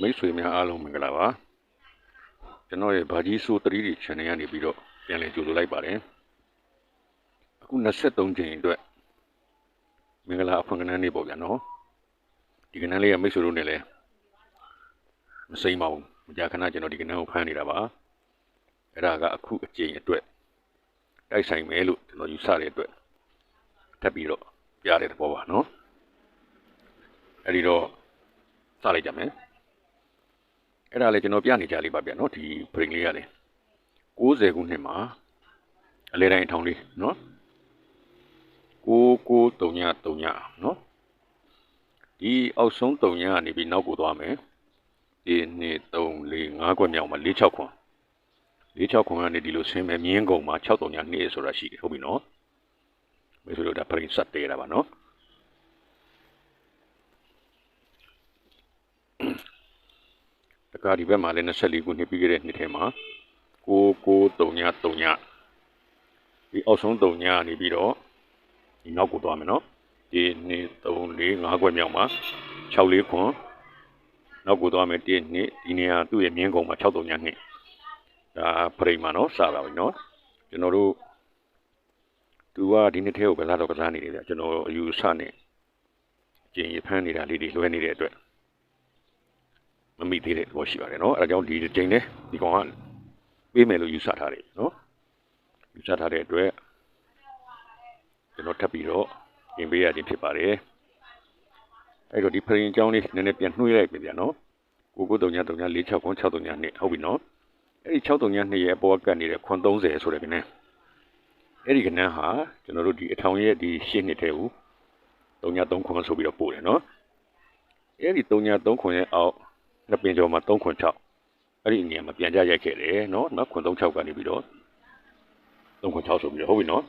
မိတ်ဆွေများအားလုံးမင်္ဂလာပါကျွန်တော်ရဲ့ဗာကြီးဆို3ဒီ channel ကနေပြီးတော့ပြန်လည်ကြိုဆိုလိုက်ပါတယ်အခု23ချိန်အတွက်မင်္ဂလာအဖွင့်ကဏ္ဍနေ့ပေါ့ဗျာနော်ဒီကဏ္ဍလေးကမိတ်ဆွေတို့နဲ့လည်းမစိမ့်ပါဘူးမကြာခဏကျွန်တော်ဒီကဏ္ဍကိုဖမ်းနေတာပါအဲ့ဒါကအခုအချိန်အတွက်တိုက်ဆိုင်မယ်လို့ကျွန်တော်ယူဆတဲ့အတွက်ထပ်ပြီးတော့ပြရတဲ့သဘောပါနော်အဲ့ဒီတော့စလိုက်ကြမယ် အဲ့ဒါလည်းကျွန်တော်ပြနေကြလေးပါဗျာနော်ဒီ break လေးရတယ်60ခုနှစ်မှာအလဲတိုင်းအထောင်လေးနော်9939နော်ဒီအောက်ဆုံး3ညကနေပြီးနောက်ကိုသွားမယ်ဒီ2 3 4 5ခွက်မြောက်မှာ4 6ခွန်4 6ခွန်ကနေဒီလိုဆင်းမယ်မြင်းကုံမှာ6 3ည2ဆိုတာရှိတယ်ဟုတ်ပြီနော်မေဆိုလို့ဒါ break ဆက်သေးတာပါနော် တကားဒီဘက်မှာလည်း24ခုနှစ်ပြီးခဲ့တဲ့နှစ်ထဲမှာ9939ညဒီအောက်ဆုံး3ညနေပြီးတော့ဒီနောက်ကိုသွားမယ်နော်ဒီ2 3 4 5ခွက်မြောက်မှာ6လေးခွန်နောက်ကိုသွားမယ်1 2ဒီနေရာသူ့ရဲ့မြင်းကုံမှာ6 3ည2ဒါပရိမာနော်စပါပြီနော်ကျွန်တော်တို့သူကဒီနှစ်ထဲကိုကစားတော့ကစားနေတယ်ဗျကျွန်တော်အယူဆနဲ့ကျင်ရဖမ်းနေတာလေးတွေလွှဲနေတဲ့အတွက် မမိသေးတဲ့သဘောရှိပါတယ်နော်အဲဒါကြောင့်ဒီချိန်နဲ့ဒီကောင်ကပေးမယ်လို့ယူဆထားတယ်နော်ယူဆထားတဲ့အတွက်ကျွန်တော်ထပ်ပြီးတော့ပြင်ပေးရခြင်းဖြစ်ပါတယ်အဲ့တော့ဒီဖရင်အကြောင်းလေးနည်းနည်းပြန်နှွှေးလိုက်ပြီဗျာနော်993946ခွန်639နှစ်ဟုတ်ပြီနော်အဲ့ဒီ639နှစ်ရဲ့အပေါ်ကတ်နေတဲ့ခွန်30ဆိုတဲ့ကနန်းအဲ့ဒီကနန်းဟာကျွန်တော်တို့ဒီအထောင်ရဲ့ဒီရှင်းနှစ်ထဲကို33ခွန်ဆိုပြီးတော့ပို့တယ်နော်အဲ့ဒီ33ခွန်ရဲ့အောက် နှစ်ပင်ကျော်မှာ3ခွန်6အဲ့ဒီနေရာမှာပြန်ကြရိုက်ခဲ့တယ်နော်နော်ခွန်36ကနေပြီးတော့3ခွန်6ဆိုပြီးတော့ဟုတ်ပြီနော်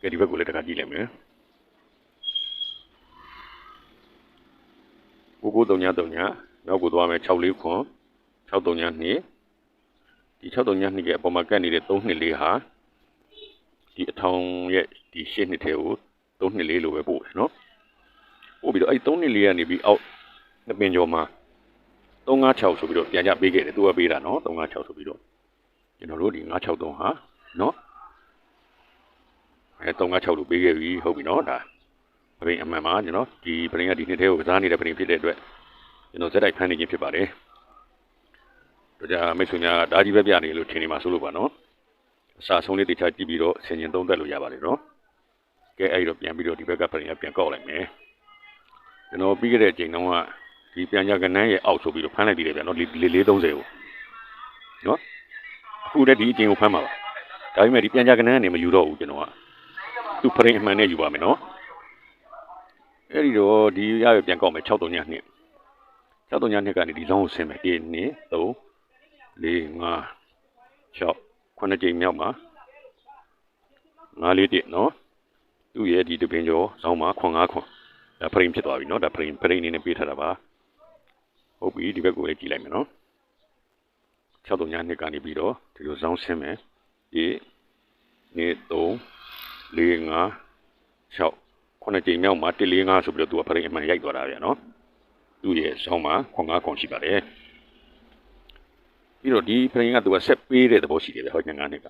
ကဲဒီဘက်ကိုလည်းတခါကြည့်လိုက်မယ်ကိုကို3ည3ညနောက်ကိုသွားမယ်6လေးခွန်6 3ည2ဒီ6 3ည2ရဲ့အပေါ်မှာကတ်နေတဲ့3နှစ်လေးဟာဒီအထောင်ရဲ့ဒီရှင်းနှစ်ထဲကို3နှစ်လေးလိုပဲပို့တယ်နော်ပို့ပြီးတော့အဲ့3နှစ်လေးကနေပြီးအောက်နှစ်ပင်ကျော်မှာ 356ဆိုပြီးတော့ပြန်ကြပေးခဲ့တယ်သူကပေးတာနော်356ဆိုပြီးတော့ကျွန်တော်တို့ဒီ963ဟာနော်အဲ356လို့ပေးခဲ့ပြီဟုတ်ပြီနော်ဒါပရင်အမှန်ပါကျွန်တော်ဒီပရင်ကဒီနှစ်ထဲကိုကစားနေတဲ့ပရင်ဖြစ်တဲ့အတွက်ကျွန်တော်ဇက်တိုက်ဖမ်းနေခြင်းဖြစ်ပါတယ်တို့ကြမိတ်ဆွေများဒါကြီးပဲပြနေလို့ထင်နေမှာဆိုလို့ပါနော်အစာဆုံးလေးတခြားကြည့်ပြီးတော့ဆင်ញင်သုံးသက်လို့ရပါတယ်နော်ကဲအဲ့တော့ပြန်ပြီးတော့ဒီဘက်ကပရင်ကပြန်ကောက်လိုက်မယ်ကျွန်တော်ပြီးခဲ့တဲ့အချိန်တုန်းက ဒီပြန်ကြကနန်းရဲ့အောက်ဆိုပြီးတော့ဖမ်းလိုက်ပြီးတယ်ဗျာနော်လေးလေး30ကိုနော်အခုတည်းဒီအချိန်ကိုဖမ်းပါပါဒါပေမဲ့ဒီပြန်ကြကနန်းကနေမယူတော့ဘူးကျွန်တော်ကသူဖရင်အမှန်နဲ့ယူပါမယ်နော်အဲ့ဒီတော့ဒီရရပြန်ကောက်မယ်6 3ညနှစ်6 3ညနှစ်ကနေဒီလောင်းကိုဆင်းမယ်1 2 3 4 5 6ခုနှစ်ကြိမ်မြောက်မှာ9လေးတစ်နော်သူ့ရဲ့ဒီတပင်ကျော်ဇောင်းမှာခွန်9ခွန်ဒါဖရင်ဖြစ်သွားပြီနော်ဒါဖရင်ဖရင်အနေနဲ့ပေးထားတာပါ ဟုတ်ပြီဒီဘက်ကိုလည်းကြည့်လိုက်မယ်နော်6 3ညနှစ်ကနေပြီးတော့ဒီလိုဇောင်းဆင်းမယ်1 2 3 4 5 6ခုနှစ်ကြိမ်မြောက်မှာ1 4 5ဆိုပြီးတော့သူကဖရင်အမှန်ရိုက်သွားတာဗျာနော်သူ့ရဲ့ဇောင်းမှာခွန်9ခွန်ရှိပါတယ်ပြီးတော့ဒီဖရင်ကသူကဆက်ပေးတဲ့သဘောရှိတယ်ဗျဟောညငါးနှစ်က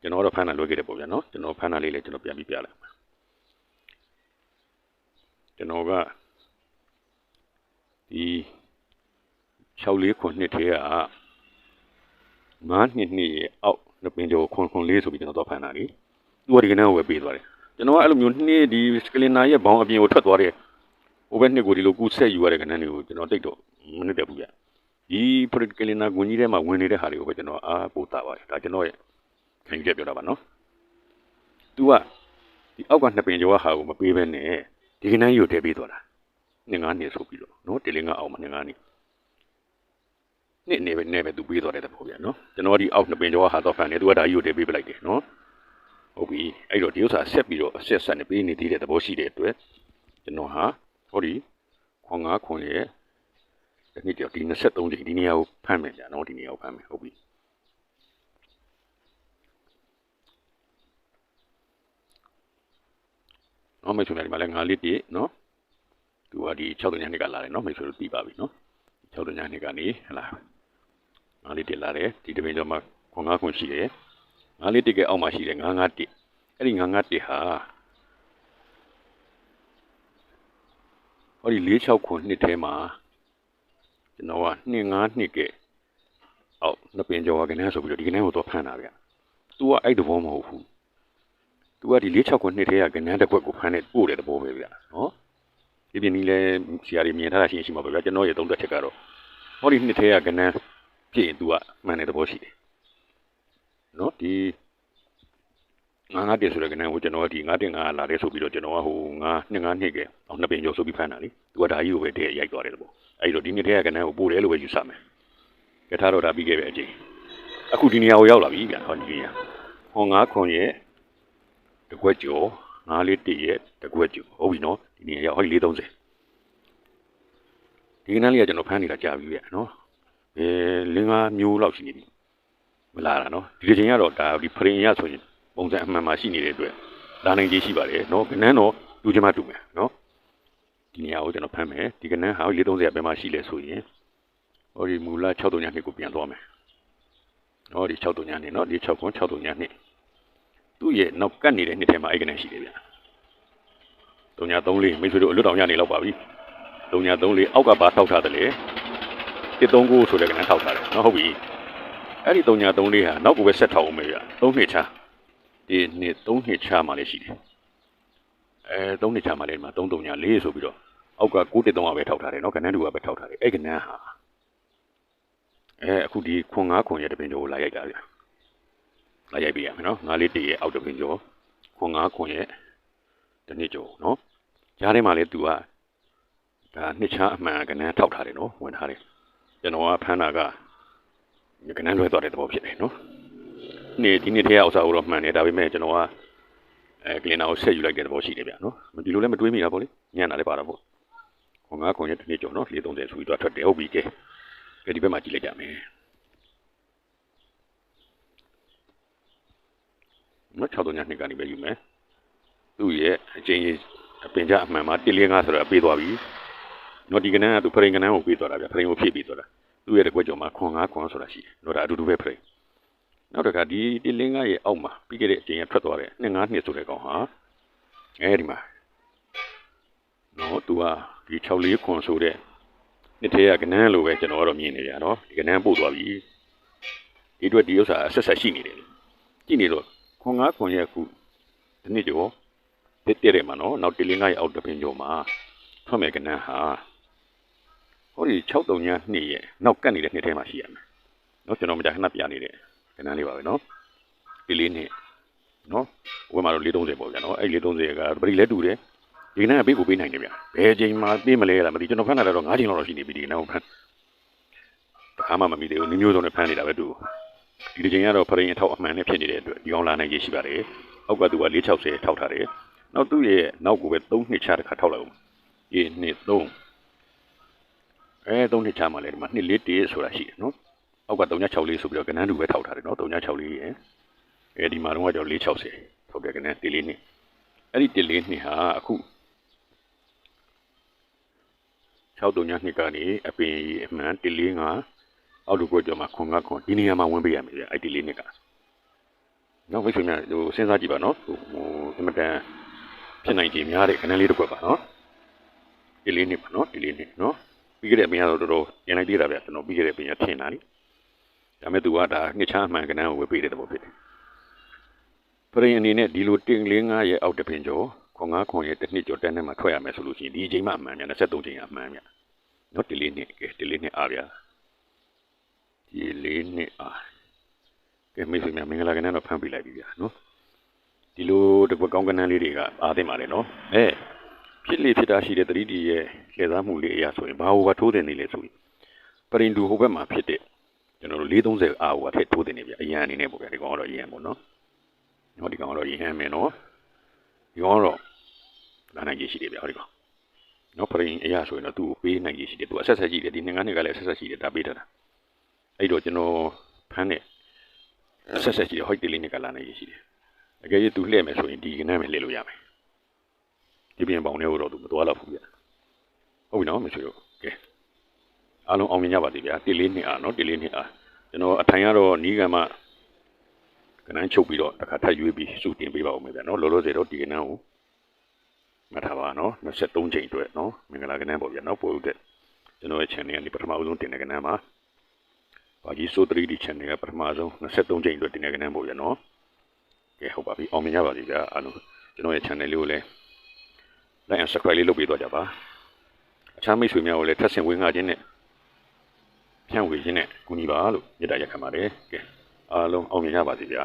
ကျွန်တော်တော့ဖမ်းတာလွှဲခဲ့တယ်ပေါ့ဗျာနော်ကျွန်တော်ဖမ်းတာလေးလည်းကျွန်တော်ပြန်ပြီးပြလိုက်ပါကျွန်တော်ကဒီ 6လေးခွန်နှစ်ထဲက9နှစ်နှစ်ရဲ့အောက်နှစ်ပင်ကျော်ခွန်ခွန်လေးဆိုပြီးကျွန်တော်တော့ဖမ်းတာလေသူကဒီကနေ့ဝယ်ပေးသွားတယ်ကျွန်တော်ကအဲ့လိုမျိုးနှစ်ဒီစကလင်နာရဲ့ဘောင်အပြင်ကိုထွက်သွားတယ်ဟိုဘက်နှစ်ကိုဒီလိုကူးဆက်ယူရတဲ့ကဏ္ဍတွေကိုကျွန်တော်တိတ်တော့မနစ်တက်ဘူးဗျဒီပရကလင်နာဂွန်ကြီးထဲမှာဝင်နေတဲ့ဟာတွေကိုပဲကျွန်တော်အားပို့တာပါတယ်ဒါကျွန်တော်ရဲ့ခံယူချက်ပြောတာပါနော်သူကဒီအောက်ကနှစ်ပင်ကျော်ကဟာကိုမပေးဘဲနဲ့ဒီကနေ့ယူတည်ပေးသွားတာနှစ်ငါးနှစ်ဆိုပြီးတော့နော်တေလင်းကအောင်မနှစ်ငါးနှစ် နှစ်နေပဲနေပဲသူပေးသွားတဲ့တဘောဗျာနော်ကျွန်တော်ဒီအောက်နှစ်ပင်ကျော်ဟာတော့ဖန်နေသူကဒါယူတည်ပေးပလိုက်တယ်နော်ဟုတ်ပြီအဲ့တော့ဒီဥစ္စာဆက်ပြီးတော့အဆက်ဆက်နေပေးနေသေးတဲ့သဘောရှိတဲ့အတွက်ကျွန်တော်ဟာဟောဒီခွန်ငါခွန်ရဲ့ဒီနေ့ဒီ23ဒီနေရာကိုဖမ်းမယ်ကြာနော်ဒီနေရာကိုဖမ်းမယ်ဟုတ်ပြီနော်မိတ်ဆွေများဒီမှာလည်း9လီပြည့်နော်သူကဒီ6တန်းညနေကလာတယ်နော်မိတ်ဆွေတို့သိပါပြီနော် 6တညာနှစ်ကနေဟလာငါးလေးတက်လာတယ်ဒီတပင်ကျော်မှာခွန်ငါးခွန်ရှိတယ်ငါးလေးတက်ကအောက်မှာရှိတယ်951အဲ့ဒီ951ဟာဟောဒီ46ခွန်နှစ်ထဲမှာကျွန်တော်က25နှစ်ကအောက်နှစ်ပင်ကျော်ကကနန်းဆိုပြီးတော့ဒီကနန်းကိုတော့ဖမ်းတာဗျ။ तू ကအဲ့တဘောမဟုတ်ဘူး။ तू ကဒီ46ခွန်နှစ်ထဲကကနန်းတစ်ခွက်ကိုဖမ်းတဲ့ပို့တဲ့သဘောပဲဗျ။နော်။ ဒီပြင်ဒီလဲဆရာကြီးမြင်ထားတာရှိရင်ရှိမှာပဲဗျ။ကျွန်တော်ရဲ့သုံးသက်ချက်ကတော့ဟောဒီနှစ်ထဲကကနန်းပြည့်ရင် तू ကမှန်တဲ့သဘောရှိတယ်။နော်ဒီငါးငါးတက်ဆိုတဲ့ကနန်းကိုကျွန်တော်ကဒီငါးတက်ငါးလာတဲ့ဆိုပြီးတော့ကျွန်တော်ကဟိုငါးနှစ်ငါးနှစ်ကအောင်နှစ်ပင်ကျော်ဆိုပြီးဖမ်းတာလေ။ तू ကဒါကြီးကိုပဲတည့်ရိုက်သွားတယ်ပေါ့။အဲ့တော့ဒီနှစ်ထဲကကနန်းကိုပို့တယ်လို့ပဲယူဆမယ်။ကထားတော့ဒါပြီးခဲ့ပဲအကြိမ်အခုဒီနေရာကိုရောက်လာပြီဗျဟောဒီနေရာဟောငါးခွန်ရဲ့တကွက်ကျော်ငါးလေးတစ်ရဲ့တကွက်ကျော်ဟုတ်ပြီနော် ဒီနေရာရောက်ဟောဒီ430ဒီကနန်းလေးကကျွန်တော်ဖမ်းနေတာကြာပြီဗျနော်အဲလင်းကားမျိုးလောက်ရှိနေပြီမလာတာနော်ဒီတစ်ချိန်ကတော့ဒါဒီဖရင်ရဆိုရင်ပုံစံအမှန်မှရှိနေတဲ့အတွက်လာနိုင်ကြီးရှိပါတယ်နော်ကနန်းတော့လူချင်းမှတူမယ်နော်ဒီနေရာကိုကျွန်တော်ဖမ်းမယ်ဒီကနန်းဟာ430ဘယ်မှာရှိလဲဆိုရင်ဟောဒီမူလ6တုံညာနှစ်ကိုပြန်သွားမယ်ဟောဒီ6တုံညာနှစ်နော်ဒီ6ခွန်6တုံညာနှစ်သူ့ရဲ့နောက်ကတ်နေတဲ့နှစ်ထဲမှာအဲ့ကနေရှိတယ်ဗျ တုံညာ3လေးမိတ်ဆွေတို့အလွတ်တောင်ရနေလောက်ပါပြီတုံညာ3လေးအောက်ကပါထောက်ထားတယ်လေ139ဆိုတဲ့ကနေထောက်ထားတယ်နော်ဟုတ်ပြီအဲ့ဒီတုံညာ3လေးဟာနောက်ကိုပဲဆက်ထောက်အောင်မယ်ဗျ3နှစ်ချာဒီနှစ်3နှစ်ချာမှလည်းရှိတယ်အဲ3နှစ်ချာမှလည်းမှာ3တုံညာ4ဆိုပြီးတော့အောက်က9တက်3ကပဲထောက်ထားတယ်နော်ကနန်းတူကပဲထောက်ထားတယ်အဲ့ကနန်းဟာအဲအခုဒီခွန်9ခွန်ရဲ့တပင်ကျော်ကိုလာရိုက်တာဗျလာရိုက်ပြရမယ်နော်ငါးလေးတည့်ရဲ့အောက်တပင်ကျော်ခွန်9ခွန်ရဲ့တနည်းကျော်နော် ကြားထဲမှာလေ तू ကဒါနှစ်ချာအမှန်ကနန်းထောက်ထားတယ်နော်ဝင်ထားတယ်ကျွန်တော်ကဖမ်းတာကကနန်းလွဲသွားတဲ့သဘောဖြစ်တယ်နော်နေ့ဒီနေ့ထဲကဥစ္စာကိုတော့မှန်တယ်ဒါပေမဲ့ကျွန်တော်ကအဲကလင်နာကိုဆက်ယူလိုက်တဲ့သဘောရှိတယ်ဗျနော်ဒီလိုလည်းမတွေးမိတာပေါ့လေညံ့တာလည်းပါတာပေါ့ခွန်9ခွန်ရဲ့တနည်းကျော်နော်430ဆိုပြီးတော့ထွက်တယ်ဟုတ်ပြီကဲကဲဒီဘက်မှာကြည့်လိုက်ကြမယ်မ6တော့ညနှစ်ကနေပဲယူမယ်သူ့ရဲ့အချင်းကြီးအ ပင်ကြအမှန်မှာ145ဆိုတော့ပေးသွားပြီနော်ဒီကနန်းကသူဖရင်ကနန်းကိုပေးသွားတာဗျဖရင်ကိုဖြည့်ပေးသွားတာသူ့ရဲ့တကွက်ကြော်မှာခွန်5ခွန်ဆိုတာရှိတယ်တော့ဒါအတူတူပဲဖရင်နောက်တစ်ခါဒီ145ရဲ့အောက်မှာပြီးခဲ့တဲ့အချိန်ကထွက်သွားတယ်25နှစ်ဆိုတဲ့ကောင်ဟာအဲဒီမှာနော်သူကဒီ64ခွန်ဆိုတဲ့နှစ်ထဲကကနန်းလိုပဲကျွန်တော်ကတော့မြင်နေကြနော်ဒီကနန်းပို့သွားပြီဒီအတွက်ဒီဥစ္စာဆက်ဆက်ရှိနေတယ်ကြည့်နေတော့ခွန်9ခွန်ရဲ့ခုဒီနေ့ကျော် တက်တဲ့တယ်မှာနော်နောက်တလင်း9ရဲ့အောက်တပင်ကျော်မှာထွက်မဲ့ကနန်းဟာဟောဒီ63ညနှစ်ရဲ့နောက်ကတ်နေတဲ့နှစ်ထဲမှာရှိရမယ်နော်ကျွန်တော်မကြခဏပြနေတဲ့ကနန်းလေးပါပဲနော်ဒီလေးနှစ်နော်ဝယ်မှာတော့430ပေါ့ဗျာနော်အဲ့430ကပရိလဲတူတယ်ဒီကနေ့ကပေးကိုပေးနိုင်တယ်ဗျဘယ်ချိန်မှပေးမလဲလားမသိကျွန်တော်ဖမ်းတာတော့9ချိန်လောက်ရှိနေပြီဒီကနေ့ကိုဖမ်းတခါမှမမိသေးဘူးနည်းမျိုးစုံနဲ့ဖမ်းနေတာပဲသူဒီချိန်ကတော့ဖရင်အထောက်အမှန်နဲ့ဖြစ်နေတဲ့အတွက်ဒီအောင်လာနိုင်ရရှိပါတယ်အောက်ကသူက460ထောက်ထားတယ် နောက်သူ့ရဲ့နောက်ကိုပဲ3နှစ်ချတစ်ခါထောက်လိုက်အောင်ဒီနှစ်3အဲ3နှစ်ချမှလည်းဒီမှာနှစ်လေးတည်းဆိုတာရှိတယ်နော်အောက်က364ဆိုပြီးတော့ကနန်းတူပဲထောက်ထားတယ်နော်364ရဲ့အဲဒီမှာတော့ကြောင့်460ဟုတ်တယ်ကနန်းတီလေးနှစ်အဲ့ဒီတီလေးနှစ်ဟာအခု6တုံညာနှစ်ကနေအပင်အမှန်145အောက်လူကိုကြောမှာခွန်ကခွန်ဒီနေရာမှာဝင်ပေးရမယ်ဗျအဲ့ဒီလေးနှစ်ကနောက်မိတ်ဆွေများဟိုစဉ်းစားကြည့်ပါနော်ဟိုအမတန် ဖြစ်နိုင်ခြင်းများတဲ့ခဏလေးတစ်ခွက်ပါနော်ဒီလေးနှစ်ပါနော်ဒီလေးနှစ်နော်ပြီးခဲ့တဲ့အပင်ကတော့တော်တော်ပြန်လိုက်သေးတာဗျကျွန်တော်ပြီးခဲ့တဲ့အပင်ကထင်တာလေဒါမဲ့သူကဒါနှစ်ချအမှန်ကဏ္ဍကိုဝယ်ပေးတဲ့သဘောဖြစ်တယ်ပရိအနေနဲ့ဒီလိုတင်လေးငါရဲ့အောက်တပင်ကျော်ခွန်ငါခွန်ရဲ့တစ်နှစ်ကျော်တန်းထဲမှာထွက်ရမယ်ဆိုလို့ရှိရင်ဒီအချိန်မှအမှန်များ23ချိန်အမှန်များနော်ဒီလေးနှစ်ကဲဒီလေးနှစ်အားဗျာဒီလေးနှစ်အားကဲမိတ်ဆွေများမင်္ဂလာကဏ္ဍတော့ဖမ်းပေးလိုက်ပြီဗျာနော် ဒီလိုတကွကောင်းကဏ္ဍလေးတွေကအားသိပါလေနော်အဲဖြစ်လေဖြစ်တာရှိတဲ့တတိတီရဲ့လှည့်စားမှုလေးအရာဆိုရင်ဘာဟိုကထိုးတင်နေလဲဆိုရင်ပရင်တူဟိုဘက်မှာဖြစ်တဲ့ကျွန်တော်တို့430အာဟိုကထည့်ထိုးတင်နေဗျအရန်အနေနဲ့ပေါ့ဗျာဒီကောင်ကတော့အရန်ပေါ့နော်နော်ဒီကောင်ကတော့ရဟန်းမယ်နော်ဒီကောင်ကတော့လာနိုင်ကြီးရှိတယ်ဗျဟောဒီကောင်နော်ပရင်အရာဆိုရင်တော့သူ့ကိုပေးနိုင်ကြီးရှိတယ်သူအဆက်ဆက်ရှိတယ်ဒီငါးနှစ်ကလည်းအဆက်ဆက်ရှိတယ်ဒါပေးထားတာအဲ့တော့ကျွန်တော်ဖမ်းတဲ့အဆက်ဆက်ရှိတယ်ဟိုက်တလေးနှစ်ကလာနိုင်ကြီးရှိတယ် အကယ်၍သူလှည့်မယ်ဆိုရင်ဒီကနန်းပဲလှည့်လို့ရမယ်ဒီပြင်ပေါင်ထဲကိုတော့သူမသွားတော့ဘူးဗျဟုတ်ပြီနော်မချွေတို့ကဲအားလုံးအောင်မြင်ကြပါစေဗျာတစ်လေးနှစ်အားနော်တစ်လေးနှစ်အားကျွန်တော်အထိုင်ကတော့နီးကံမှကနန်းချုပ်ပြီးတော့တစ်ခါထပ်ရွေးပြီးစုတင်ပေးပါဦးမယ်ဗျာနော်လောလောဆယ်တော့ဒီကနန်းကိုမှတ်ထားပါနော်23ချိန်အတွက်နော်မင်္ဂလာကနန်းပေါ့ဗျာနော်ပို့ဦးတဲ့ကျွန်တော်ရဲ့ channel ကနေပထမဦးဆုံးတင်တဲ့ကနန်းမှာဘာကြီးဆို 3D channel ကပထမဆုံး23ချိန်အတွက်တင်တဲ့ကနန်းပေါ့ဗျာနော် ကဲဟုတ်ပါပြီအောင်မြင်ကြပါစေဗျာအားလုံးကျွန်တော်ရဲ့ channel လေးကိုလည်း like and subscribe လေးလုပ်ပေးတော့ကြပါအခြားမိတ်ဆွေများကိုလည်းထပ်ဆင့်ဝင်ငှခြင်းနဲ့ဖြန့်ဝေခြင်းနဲ့ကူညီပါလို့မေတ္တာရက်ခံပါတယ်ကဲအားလုံးအောင်မြင်ကြပါစေဗျာ